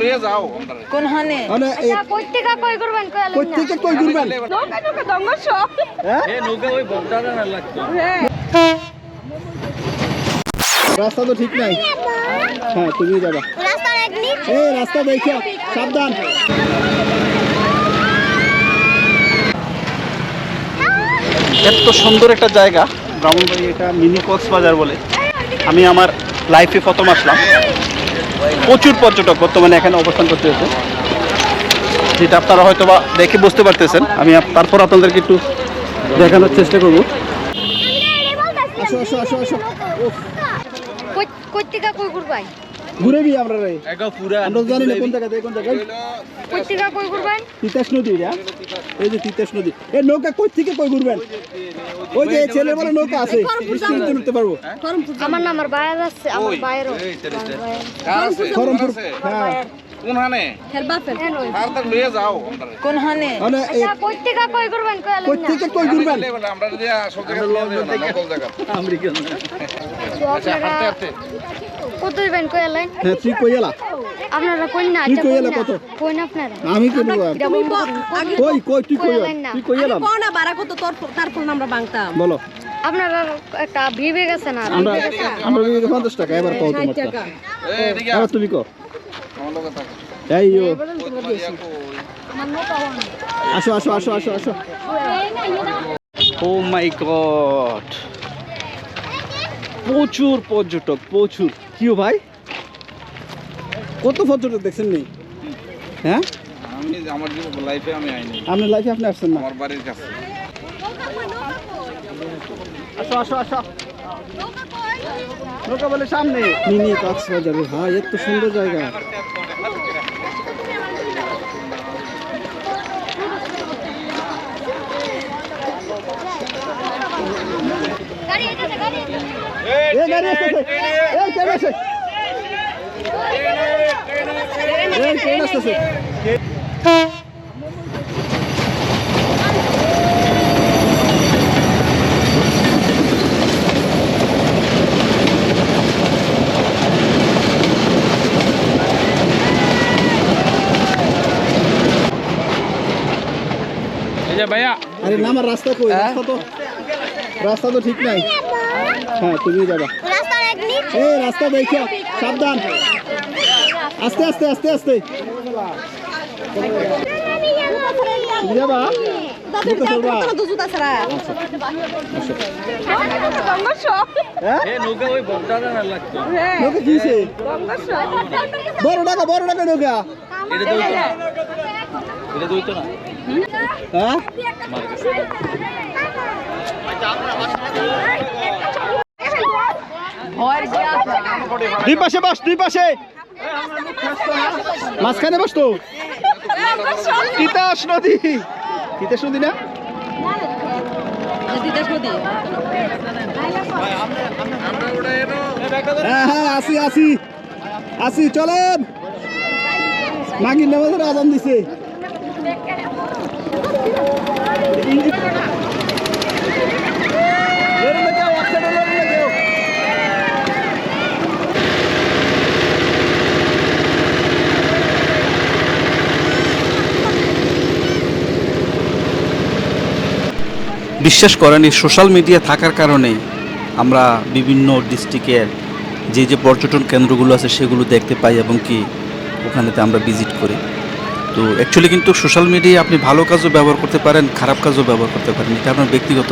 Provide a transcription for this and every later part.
লইয়া যাও। কোন হানে মানে কইতেকা কই করবেন? কই থেকে কই ঘুরবেন নৌকা নৌকা দঙ্গল সব। হ্যাঁ? এ নৌকা ওই না লাগতো। রাস্তা তো ঠিক নাই। হ্যাঁ তুমি যাবা। রাস্তার এক নিচ। এই রাস্তা দেখো সাবধান। এত সুন্দর একটা জায়গা ব্রাহ্মণবাড়ি এটা মিনি কক্সবাজার বলে। আমি আমার লাইফে প্রথম আসলাম। প্রচুর পর্যটক বর্তমানে এখানে অবস্থান করতে হয়েছে। যেটা আপনারা হয়তো বা দেখে বুঝতে পারতেছেন। আমি তারপর আপনাদেরকে একটু দেখানোর চেষ্টা করব। আসো আসো আসো আসো। উফ, কইতেকা কই করবেন ঘুরে বি আমরা রে। আমরা জানি না কোন জায়গাতে কোন জায়গায়। কইতেকা কই করবেন তিতাস নদী এটা এই যে তিতাস নদী এই নৌকা কই থেকে কই ঘুরবেন? ওই যে ছেলে বলে নৌকা আছে নিশ্চয়ই উঠতে পারব। আমার নাম আমার বায়ার আছে আমার আছে? খরমপুর হ্যাঁ। কোন হানে? তাড়াতাড়ি লইয়া যাও। কোন হানে? মানে কইতেকা কই করবেন কই কই থেকে কই ঘুরবেন আমরা যদি আসল জায়গা লইয়া যাও নকল জায়গা আমেরিকান আচ্ছা হাঁটতে হাঁটতে। কত দিবেন কই এলেন হ্যাঁ তুই কই এলা? আপনারা কই না তুই কই কই কত? কই না আপনারা? আমি কই এটা বন্ধ করুন, কই না। কই কই তুই কই কই এলা? এলেন না। তুই কই এলাম কোন বাড়া কত তোর তারপর আমরা বাংতাম। বলো। আপনারা একটা গেছে না? আমরা আমরা দিকে পঞ্চাশ টাকা এবার টাকা তুমি কও। এই আসো আসো আসো আসো আসো। ও মাই গড প্রচুর পর্যটক প্রচুর। কিও ভাই? কত পর্যটক দেখছেন নি হ্যাঁ? আমি আমার জীবন লাইফে আমি আইনি। আপনার লাইফে আপনি আসছেন না? আমার বাড়ির কাছে। আসো আসো আসো। নৌকা বলে সামনে। মিনি কক্সবাজার ভাই এত সুন্দর জায়গা। ট্রেন আসতেছে ভাইয়া। আরে আমার রাস্তা কই? রাস্তা তো রাস্তা তো ঠিক নাই। হ্যাঁ তুমি যাবা। এই রাস্তা দেখো সাবধান। আস্তে আস্তে আস্তে আস্তে। তুমি যাবা? বড় টাকা বড় টাকা নৌকা। এটা না। হ্যাঁ? দুই পাশে বস, দুই পাশে। মাঝখানে বস তো। তিতাস নদী। তিতাস নদী না? হ্যাঁ হ্যাঁ আসি আসি। আসি, চলেন। মাগির নামাজের আজান দিছে। বিশ্বাস করেন এই সোশ্যাল মিডিয়া থাকার কারণে আমরা বিভিন্ন ডিস্ট্রিক্টের যে যে পর্যটন কেন্দ্রগুলো আছে সেগুলো দেখতে পাই এবং কি ওখানেতে আমরা ভিজিট করি। তো অ্যাকচুয়ালি কিন্তু সোশ্যাল মিডিয়া আপনি ভালো কাজও ব্যবহার করতে পারেন, খারাপ কাজও ব্যবহার করতে পারেন, এটা আপনার ব্যক্তিগত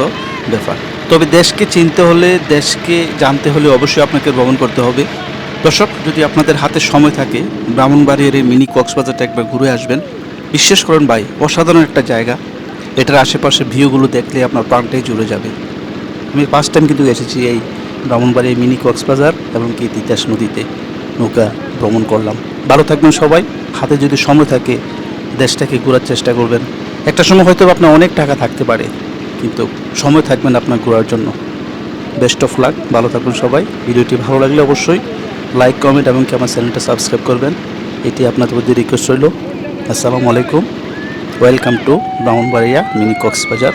ব্যাপার। তবে দেশকে চিনতে হলে, দেশকে জানতে হলে অবশ্যই আপনাকে ভ্রমণ করতে হবে। দর্শক, যদি আপনাদের হাতে সময় থাকে, ব্রাহ্মণবাড়িয়ার এই মিনি কক্সবাজারটা একবার ঘুরে আসবেন। বিশ্বাস করেন ভাই, অসাধারণ একটা জায়গা। এটার আশেপাশে ভিউগুলো দেখলে আপনার প্রাণটাই জুড়ে যাবে। আমি ফার্স্ট টাইম কিন্তু এসেছি এই ব্রাহ্মণবাড়ি মিনি কক্সবাজার এবং কি তিতাস নদীতে নৌকা ভ্রমণ করলাম। ভালো থাকবেন সবাই, হাতে যদি সময় থাকে দেশটাকে ঘোরার চেষ্টা করবেন। একটা সময় হয়তো আপনার অনেক টাকা থাকতে পারে, কিন্তু সময় থাকবেন আপনার ঘোরার জন্য। বেস্ট অফ লাক ভালো থাকবেন সবাই। ভিডিওটি ভালো লাগলে অবশ্যই লাইক কমেন্ট এবং কি আমার চ্যানেলটা সাবস্ক্রাইব করবেন। এটি আপনাদের প্রতি রিকোয়েস্ট রইল। আসসালামু আলাইকুম। Welcome to Brahmanbaria mini Cox's Bazar